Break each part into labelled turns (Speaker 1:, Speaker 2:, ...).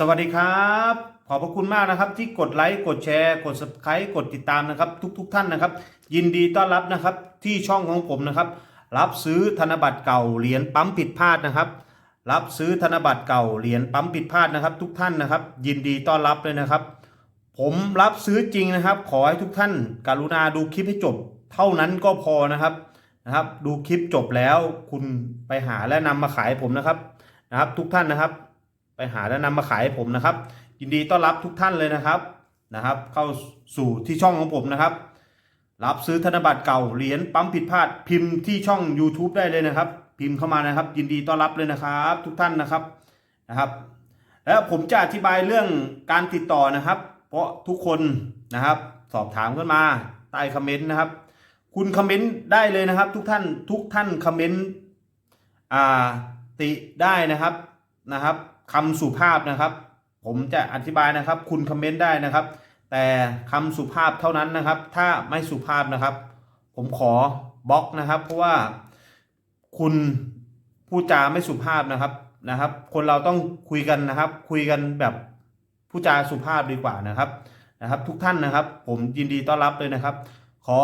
Speaker 1: สวัสดีครับ ขอบพระคุณมากนะครับ ที่กดไลค์กดแชร์ กด subscribe กดติดตามนะครับ ทุกๆทท่านนะครับ ยินดีต้อนรับนะครับที่ช่องของผมนะครับ รับซื้อธนบัตรเก่าเหรียญปั๊มผิดพลาดนะครับ รับซื้อธนบัตรเก่าเหรียญปั๊มผิดพลาดนะครับ ทุกท่านนะครับ ยินดีต้อนรับเลยนะครับ ผมรับซื้อจริงนะครับ ขอให้ทุกท่าน กรุณาดูคลิปให้จบ เท่านั้นก็พอนะครับนะครับ ดูคลิปจบแล้วคุณไปหาและนำมาขายผมนะครับนะครับ ทุกท่านนะครับ ไปหาและนำมาขายให้ผมนะครับ ยินดีต้อนรับทุกท่านเลยนะครับนะครับ เข้าสู่ที่ช่องของผมนะครับ รับซื้อธนบัตรเก่าเหรียญปั๊มผิดพลาดพิมพ์ที่ช่อง YouTube ได้เลยนะครับ พิมพ์เข้ามานะครับ ยินดีต้อนรับเลยนะครับ ทุกท่านนะครับนะครับ แล้วผมจะอธิบายเรื่องการติดต่อนะครับ เพราะทุกคนนะครับ สอบถามขึ้นมาใต้คอมเมนต์นะครับ คุณคอมเมนต์ได้เลยนะครับ ทุกท่านทุกท่านคอมเมนต์อ่าติได้นะครับนะครับ คำสุภาพนะครับ ผมจะอธิบายนะครับ คุณคอมเมนต์ได้นะครับ แต่คำสุภาพเท่านั้นนะครับ ถ้าไม่สุภาพนะครับ ผมขอบล็อกนะครับ เพราะว่าคุณพูดจาไม่สุภาพนะครับนะครับ คนเราต้องคุยกันนะครับ คุยกันแบบผู้จาสุภาพดีกว่านะครับนะครับ ทุกท่านนะครับ ผมยินดีต้อนรับเลยนะครับ ขอ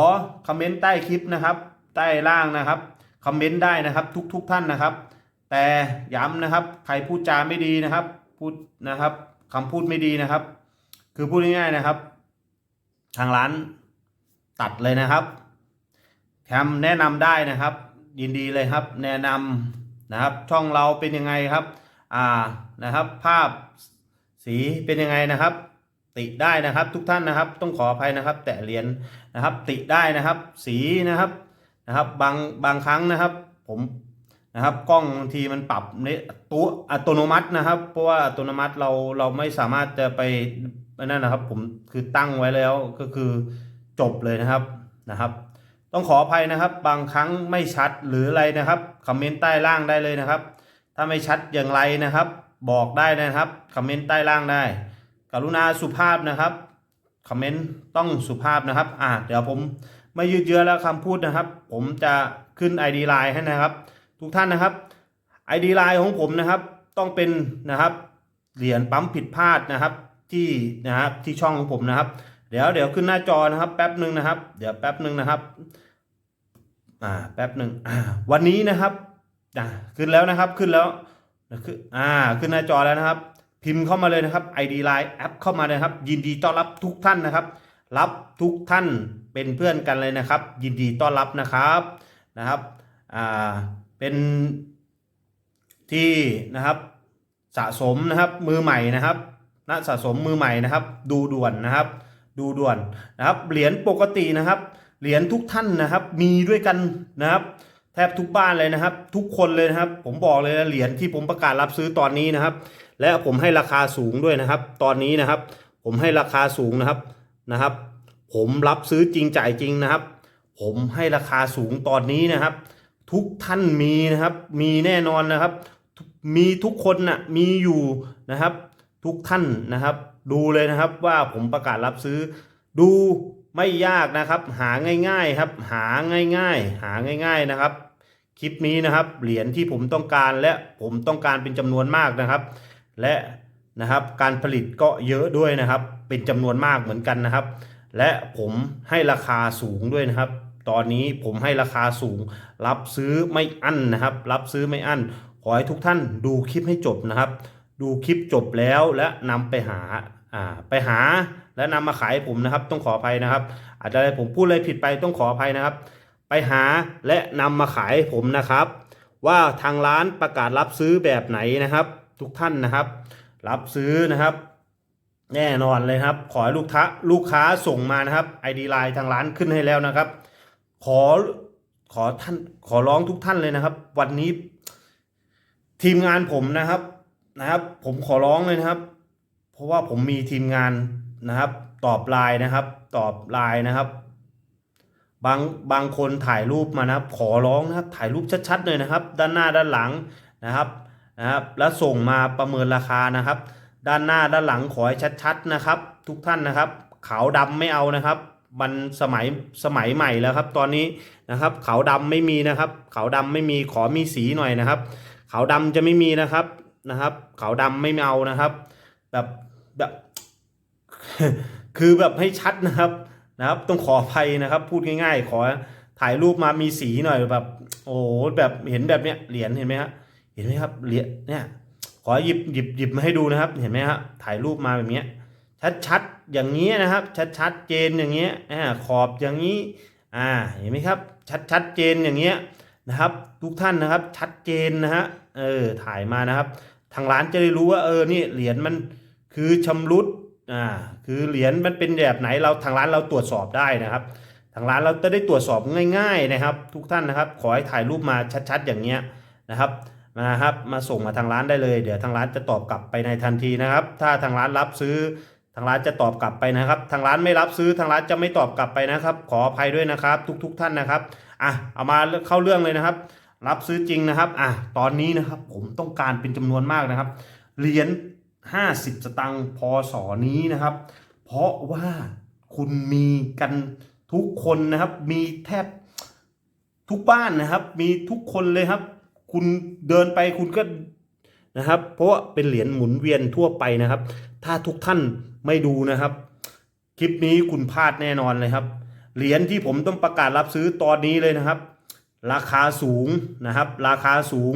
Speaker 1: คอมเมนต์ใต้คลิปนะครับ ใต้ล่างนะครับคอมเมนต์ได้นะครับ ทุกทุกท่านนะครับ แต่ย้ำนะครับ ใครพูดจาไม่ดีนะครับ พูดนะครับคำพูดไม่ดีนะครับ คือพูดง่ายๆนะครับ ทางร้านตัดเลยนะครับแถมแนะนำได้นะครับ ยินดีเลยครับ แนะนำนะครับ ช่องเราเป็นยังไงครับ อ่านะครับ ภาพสีเป็นยังไงนะครับ ติได้นะครับทุกท่านนะครับ ต้องขออภัยนะครับ แต่เหรียญนะครับ ติได้นะครับ สีนะครับนะครับ บางบางครั้งนะครับ ผม นะครับกล้องบางทีมันปรับในตัวอัตโนมัตินะครับ เพราะว่าอัตโนมัติเราเราไม่สามารถจะไปนั่นนะครับ ผมคือตั้งไว้แล้วก็คือจบเลยนะครับนะครับ ต้องขออภัยนะครับ บางครั้งไม่ชัดหรืออะไรนะครับคอมเมนต์ใต้ล่างได้เลยนะครับ ถ้าไม่ชัดอย่างไรนะครับ บอกได้นะครับคอมเมนต์ใต้ล่างได้ กรุณาสุภาพนะครับคอมเมนต์ต้องสุภาพนะครับอ่าเดี๋ยวผมไม่ยืดเยื้อแล้วคำพูดนะครับ ผมจะขึ้น ID Line ให้นะครับ ทุกท่านนะครับ ID Line ของผมนะครับ ต้องเป็นนะครับ เหรียญปั๊มผิดพลาดนะครับ ที่นะครับที่ช่องของผมนะครับ เดี๋ยวเดี๋ยวขึ้นหน้าจอนะครับ แป๊บหนึ่งนะครับ เดี๋ยวแป๊บหนึ่งนะครับอ่าแป๊บหนึ่งอ่าวันนี้นะครับอ่าขึ้นแล้วนะครับขึ้นแล้วคืออ่าขึ้นหน้าจอแล้วนะครับ พิมพ์เข้ามาเลยนะครับ ID Line แอปเข้ามาเลยครับ ยินดีต้อนรับทุกท่านนะครับ รับทุกท่านเป็นเพื่อนกันเลยนะครับ ยินดีต้อนรับนะครับนะครับอ่า เป็นที่นะครับสะสมนะครับมือใหม่นะครับนักสะสมมือใหม่นะครับ ดูด่วนนะครับ ดูด่วนนะครับเหรียญปกตินะครับ เหรียญทุกท่านนะครับ มีด้วยกันนะครับ แทบทุกบ้านเลยนะครับ ทุกคนเลยนะครับ ผมบอกเลยนะเหรียญที่ผมประกาศรับซื้อตอนนี้นะครับ และผมให้ราคาสูงด้วยนะครับ ตอนนี้นะครับ ผมให้ราคาสูงนะครับนะครับ ผมรับซื้อจริงจ่ายจริงนะครับ ผมให้ราคาสูงตอนนี้นะครับ ทุกท่านมีนะครับ มีแน่นอนนะครับ มีทุกคนน่ะมีอยู่นะครับ ทุกท่านนะครับ ดูเลยนะครับว่าผมประกาศรับซื้อ ดูไม่ยากนะครับ หาง่ายๆครับ หาง่ายๆ หาง่าย ๆนะครับ คลิปนี้นะครับ เหรียญที่ผมต้องการและผมต้องการเป็นจำนวนมากนะครับ และนะครับการผลิตก็เยอะด้วยนะครับ เป็นจำนวนมากเหมือนกันนะครับ และผมให้ราคาสูงด้วยนะครับ ตอนนี้ผมให้ราคาสูง รับซื้อไม่อั้นนะครับ รับซื้อไม่อั้น ขอให้ทุกท่านดูคลิปให้จบนะครับ ดูคลิปจบแล้วและนำไปหาอ่าไปหาและนำมาขายผมนะครับ ต้องขออภัยนะครับ อาจจะผมพูดอะไรผิดไปต้องขออภัยนะครับ ไปหาและนำมาขายผมนะครับ ว่าทางร้านประกาศรับซื้อแบบไหนนะครับ ทุกท่านนะครับ รับซื้อนะครับแน่นอนเลยครับ ขอให้ลูกค้าลูกค้าส่งมานะครับ ID Line ทางร้านขึ้นให้แล้วนะครับ ขอขอท่านขอร้องทุกท่านเลยนะครับ วันนี้ ทีมงานผมนะครับนะครับ ผมขอร้องเลยนะครับ เพราะว่าผมมีทีมงานนะครับ ตอบไลน์นะครับ ตอบไลน์นะครับ บางบางคนถ่ายรูปมานะครับ ขอร้องนะครับ ถ่ายรูปชัดๆเลยนะครับ ด้านหน้าด้านหลังนะครับนะครับ แล้วส่งมาประเมินราคานะครับ ด้านหน้าด้านหลังขอให้ชัดๆนะครับ ทุกท่านนะครับ ขาวดำไม่เอานะครับ มันสมัยสมัยใหม่แล้วครับ ตอนนี้นะครับขาวดำไม่มีนะครับขาวดำไม่มีขอมีสีหน่อยนะครับขาวดำจะไม่มีนะครับนะครับขาวดำไม่เอานะครับ แบบแบบคือแบบให้ชัดนะครับนะครับ ต้องขออภัยนะครับ พูดง่าย ๆ ขอถ่ายรูปมามีสีหน่อยแบบ โอ้โหแบบเห็นแบบเนี้ยเหรียญเห็นไหมฮะเห็นไหมครับเหรียญเนี่ยขอหยิบหยิบหยิบมาให้ดูนะครับ เห็นไหมฮะถ่ายรูปมาแบบเนี้ย ชัดๆอย่างนี้นะครับชัดชัดๆเจนอย่างเงี้ยอ่าขอบอย่างนี้อ่าเห็นไหมครับ ชัดชัดเจนอย่างเงี้ยนะครับ ทุกท่านนะครับชัดเจนนะฮะเออถ่ายมานะครับ ทางร้านจะได้รู้ว่าเออนี่เหรียญมันคือชำรุดอ่าคือเหรียญมันเป็นแบบไหนเราทางร้านเราตรวจสอบได้นะครับ ทางร้านเราจะได้ตรวจสอบง่าย ๆนะครับ ทุกท่านนะครับ ขอให้ถ่ายรูปมาชัดๆอย่างเงี้ยนะครับนะครับ มาส่งมาทางร้านได้เลย เดี๋ยวทางร้านจะตอบกลับไปในทันทีนะครับ ถ้าทางร้านรับซื้อ ทางร้านจะตอบกลับไปนะครับ ทางร้านไม่รับซื้อทางร้านจะไม่ตอบกลับไปนะครับ ขออภัยด้วยนะครับ ทุกๆท่านนะครับอะเอามาเข้าเรื่องเลยนะครับ รับซื้อจริงนะครับอะตอนนี้นะครับผมต้องการเป็นจำนวนมากนะครับเหรียญ50 สตังค์พศนี้นะครับ เพราะว่าคุณมีกันทุกคนนะครับ มีแทบทุกบ้านนะครับ มีทุกคนเลยครับ คุณเดินไปคุณก็นะครับ เพราะว่าเป็นเหรียญหมุนเวียนทั่วไปนะครับ ถ้าทุกท่าน ไม่ดูนะครับ คลิปนี้คุณพลาดแน่นอนเลยครับ เหรียญที่ผมต้องประกาศรับซื้อตอนนี้เลยนะครับ ราคาสูงนะครับ ราคาสูง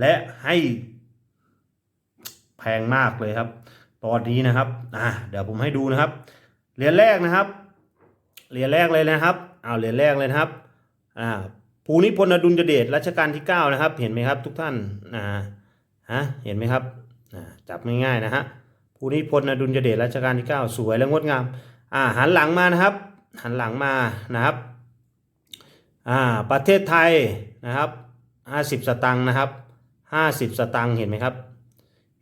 Speaker 1: และให้แพงมากเลยครับ ตอนนี้นะครับอ่าเดี๋ยวผมให้ดูนะครับ เหรียญแรกนะครับ เหรียญแรกเลยนะครับเอาเหรียญแรกเลยนะครับอ่าภูนิพนธ์อดุลยเดชรัชกาลที่ 9 นะครับ เห็นไหมครับทุกท่านอ่าฮะเห็นไหมครับอ่าจับง่ายๆนะฮะ ภูนิพนธ์อดุลยเดชรัชกาลที่ 9 สวยและงดงาม อ่าหันหลังมานะครับ หันหลังมานะครับ อ่าประเทศไทยนะครับ 50 สตังค์นะครับ 50 สตังค์เห็นไหมครับ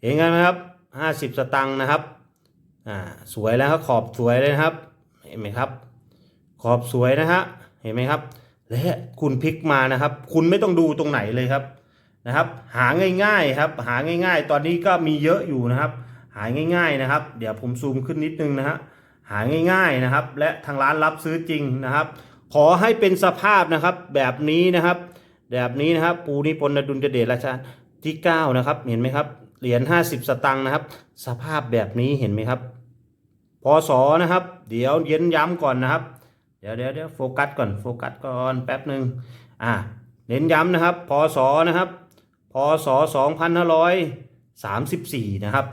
Speaker 1: เห็นกันไหมครับ 50 สตังค์นะครับอ่าสวยแล้วครับขอบสวยเลยนะครับ เห็นไหมครับ ขอบสวยนะฮะเห็นไหมครับ และคุณพลิกมานะครับ คุณไม่ต้องดูตรงไหนเลยครับนะครับ หาง่ายๆครับ หาง่าย ๆ ตอนนี้ก็มีเยอะอยู่นะครับ หายง่ายๆนะครับ เดี๋ยวผมซูมขึ้นนิดนึงนะฮะหาง่ายๆนะครับ และทางร้านรับซื้อจริงนะครับ ขอให้เป็นสภาพนะครับแบบนี้นะครับ แบบนี้นะครับ ปูนิพนธ์ดุลเดชราชาที่9นะครับเห็นไหมครับเหรียญ50 สตังค์นะครับ สภาพแบบนี้เห็นไหมครับพอสอนะครับ เดี๋ยวเย็นย้ำก่อนนะครับ เดี๋ยวเดี๋ยวเดี๋ยวโฟกัสก่อนโฟกัสก่อนแป๊บหนึ่งอ่าเน้นย้ำนะครับพอสอนะครับพอสอ2,500 34นะครับ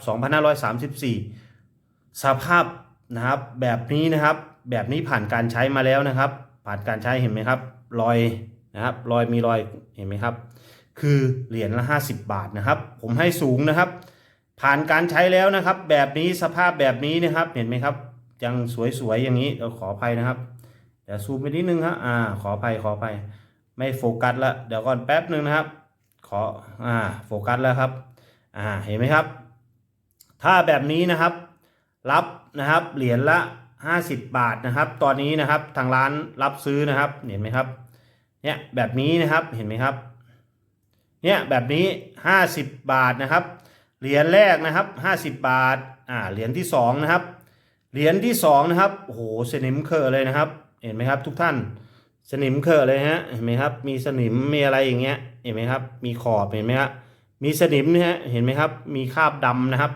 Speaker 1: 2534 สภาพนะครับแบบนี้นะครับ แบบนี้ผ่านการใช้มาแล้วนะครับ ผ่านการใช้เห็นไหมครับรอยนะครับรอยมีรอยเห็นไหมครับ คือเหรียญละ 50 บาทนะครับ ผมให้สูงนะครับ ผ่านการใช้แล้วนะครับ แบบนี้สภาพแบบนี้นะครับเห็นไหมครับ ยังสวยๆอย่างนี้เราขออภัยนะครับเดี๋ยวซูมไปนิดนึงครับอ่าขออภัยขออภัยไม่โฟกัสละเดี๋ยวก่อนแป๊บหนึ่งนะครับ ขออ่าโฟกัสแล้วครับ อ่าเห็นไหมครับ ถ้าแบบนี้นะครับ รับนะครับเหรียญละ 50 บาทนะครับ ตอนนี้นะครับทางร้านรับซื้อนะครับ เห็นไหมครับ เนี่ยแบบนี้นะครับเห็นไหมครับ เนี่ยแบบนี้ 50 บาทนะครับ เหรียญแรกนะครับ 50 บาทอ่าเหรียญที่2นะครับเหรียญที่2นะครับโอ้โหสนิมเคอเลยนะครับ เห็นไหมครับ ทุกท่านสนิมเคอเลยฮะเห็นไหมครับ มีสนิมมีอะไรอย่างเงี้ยเห็นไหมครับ มีขอบเห็นไหมครับ มีสนิมเนี่ยฮะเห็นไหมครับ มีคราบดำนะครับ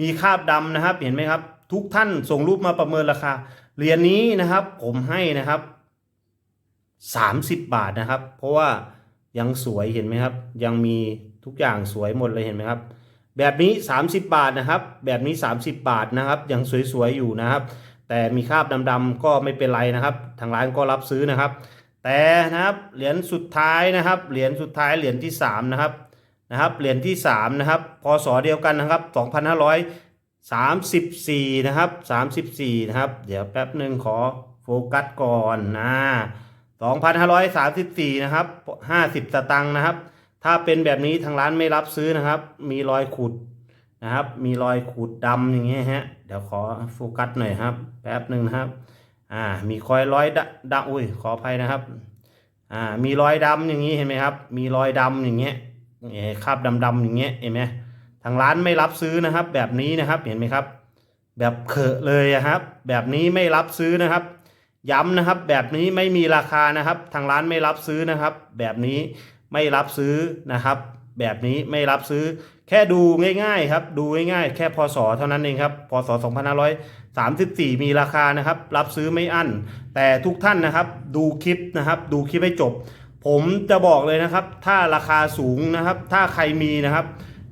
Speaker 1: มีคราบดำนะครับ เห็นไหมครับ ทุกท่านส่งรูปมาประเมินราคาเหรียญนี้นะครับ ผมให้นะครับ 30 บาทนะครับ เพราะว่ายังสวยเห็นไหมครับ ยังมีทุกอย่างสวยหมดเลยเห็นไหมครับ แบบนี้ 30 บาทนะครับ แบบนี้ 30 บาทนะครับ ยังสวยๆอยู่นะครับ แต่มีคราบดำๆก็ไม่เป็นไรนะครับ ทางร้านก็รับซื้อนะครับ แต่นะครับเหรียญสุดท้ายนะครับ เหรียญสุดท้ายเหรียญที่3นะครับ นะครับเหรียญที่3นะครับพศเดียวกันนะครับ 2534 นะครับ 34 นะครับ เดี๋ยวแป๊บหนึ่งขอโฟกัสก่อนนะ2,534 นะครับ 50 สตังค์นะครับ ถ้าเป็นแบบนี้ทางร้านไม่รับซื้อนะครับ มีรอยขูดนะครับ มีรอยขูดดำอย่างเงี้ยฮะเดี๋ยวขอโฟกัสหน่อยครับ แป๊บหนึ่งนะครับอ่ามีคอยร้อยดดำอุ้ยขออภัยนะครับอ่ามีรอยดำอย่างนี้เห็นไหมครับ มีรอยดำอย่างเงี้ย เอ่คราบดำๆอย่างเงี้ยเห็นไหมทางร้านไม่รับซื้อนะครับ แบบนี้นะครับเห็นไหมครับ แบบเขอะเลยอะครับ แบบนี้ไม่รับซื้อนะครับ ย้ำนะครับ แบบนี้ไม่มีราคานะครับ ทางร้านไม่รับซื้อนะครับ แบบนี้ไม่รับซื้อนะครับ แบบนี้ไม่รับซื้อ แค่ดูง่าย ๆ ครับ ดูง่ายๆแค่พศเท่านั้นเองครับพศ2534 มีราคานะครับ รับซื้อไม่อั้นแต่ทุกท่านนะครับ ดูคลิปนะครับ ดูคลิปให้จบ ผมจะบอกเลยนะครับ ถ้าราคาสูงนะครับ ถ้าใครมีนะครับ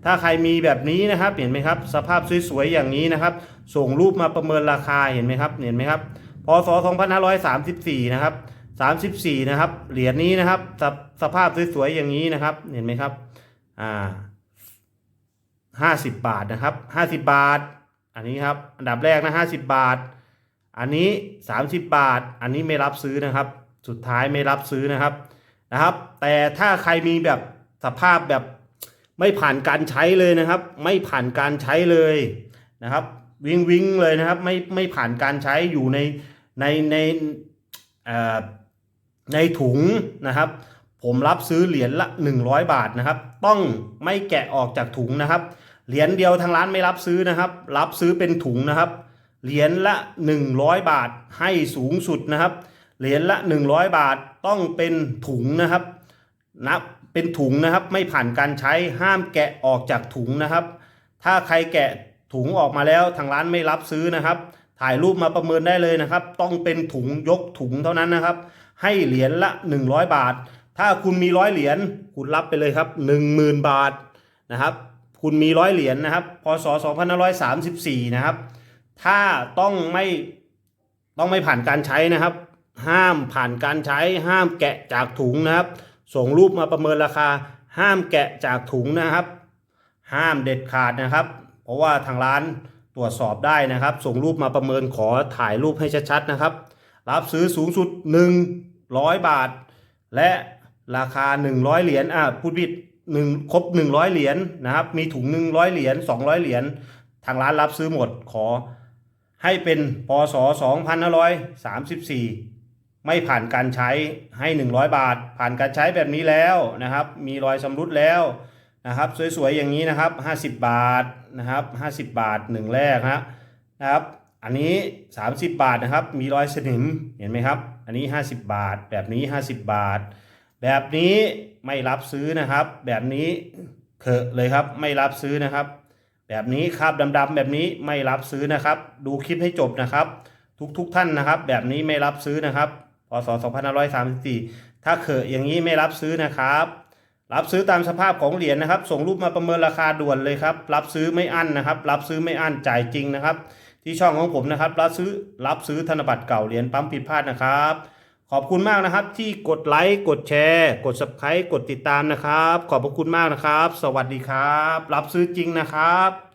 Speaker 1: ถ้าใครมีแบบนี้นะครับ เห็นไหมครับ สภาพสวยๆอย่างนี้นะครับ ส่งรูปมาประเมินราคาเห็นไหมครับ เห็นไหมครับพศ2534 นะครับ 34 นะครับ เหรียญนี้นะครับสภสภาพสวยๆอย่างนี้นะครับ เห็นไหมครับ อ่า50บาทนะครับ50บาท อันนี้ครับ อันดับแรกนะ50บาท อันนี้30บาท อันนี้ไม่รับซื้อนะครับ สุดท้ายไม่รับซื้อนะครับ นะครับ แต่ถ้าใครมีแบบสภาพแบบไม่ผ่านการใช้เลยนะครับ ไม่ผ่านการใช้เลยนะครับ วิงวิงเลยนะครับ ไม่ไม่ผ่านการใช้อยู่ในในในในถุงนะครับ ผมรับซื้อเหรียญละ 100 บาทนะครับ ต้องไม่แกะออกจากถุงนะครับ เหรียญเดียวทางร้านไม่รับซื้อนะครับ รับซื้อเป็นถุงนะครับ เหรียญละ 100 บาทให้สูงสุดนะครับ เหรียญละ 100 บาทต้องเป็นถุงนะครับนับเป็นถุงนะครับไม่ผ่านการใช้ห้ามแกะออกจากถุงนะครับ ถ้าใครแกะถุงออกมาแล้วทางร้านไม่รับซื้อนะครับ ถ่ายรูปมาประเมินได้เลยนะครับ ต้องเป็นถุงยกถุงเท่านั้นนะครับ ให้เหรียญละ 100 บาท ถ้าคุณมีร้อยเหรียญคุณรับไปเลยครับ 10,000 บาทนะครับ คุณมีร้อยเหรียญนะครับพศ2534 นะครับ ถ้าต้องไม่ต้องไม่ผ่านการใช้นะครับ ห้ามผ่านการใช้ห้ามแกะจากถุงนะครับ ส่งรูปมาประเมินราคา ห้ามแกะจากถุงนะครับ ห้ามเด็ดขาดนะครับ เพราะว่าทางร้านตรวจสอบได้นะครับ ส่งรูปมาประเมินขอถ่ายรูปให้ชัดๆนะครับ รับซื้อสูงสุด 100 บาท และราคา 100 เหรียญอะพูดผิดหนึ่งครบ 100 เหรียญนะครับ มีถุง 100 เหรียญ200 เหรียญทางร้านรับซื้อหมดขอให้เป็นพศ2534 ไม่ผ่านการใช้ให้ 100 บาท ผ่านการใช้แบบนี้แล้วนะครับ มีรอยชำรุดแล้วนะครับ สวยๆอย่างนี้นะครับ 50 บาทนะครับ50 บาทหนึ่งแรกนะนะครับ อันนี้ 30 บาทนะครับ มีรอยสนิมเห็นไหมครับ อันนี้ 50 บาท แบบนี้ 50 บาท แบบนี้ไม่รับซื้อนะครับ แบบนี้เขอะเลยครับไม่รับซื้อนะครับ แบบนี้คราบดำๆแบบนี้ไม่รับซื้อนะครับ ดูคลิปให้จบนะครับ ทุกๆทท่านนะครับ แบบนี้ไม่รับซื้อนะครับ ศ2534 ถ้าเขออย่างนี้ไม่รับซื้อนะครับ รับซื้อตามสภาพของเหรียญนะครับ ส่งรูปมาประเมินราคาด่วนเลยครับ รับซื้อไม่อั้นนะครับ รับซื้อไม่อั้นจ่ายจริงนะครับ ที่ช่องของผมนะครับ รับซื้อรับซื้อธนบัตรเก่าเหรียญปั๊มผิดพลาดนะครับ ขอบคุณมากนะครับ ที่กดไลค์กดแชร์ กด subscribe กดติดตามนะครับ ขอบพระคุณมากนะครับ สวัสดีครับ รับซื้อจริงนะครับ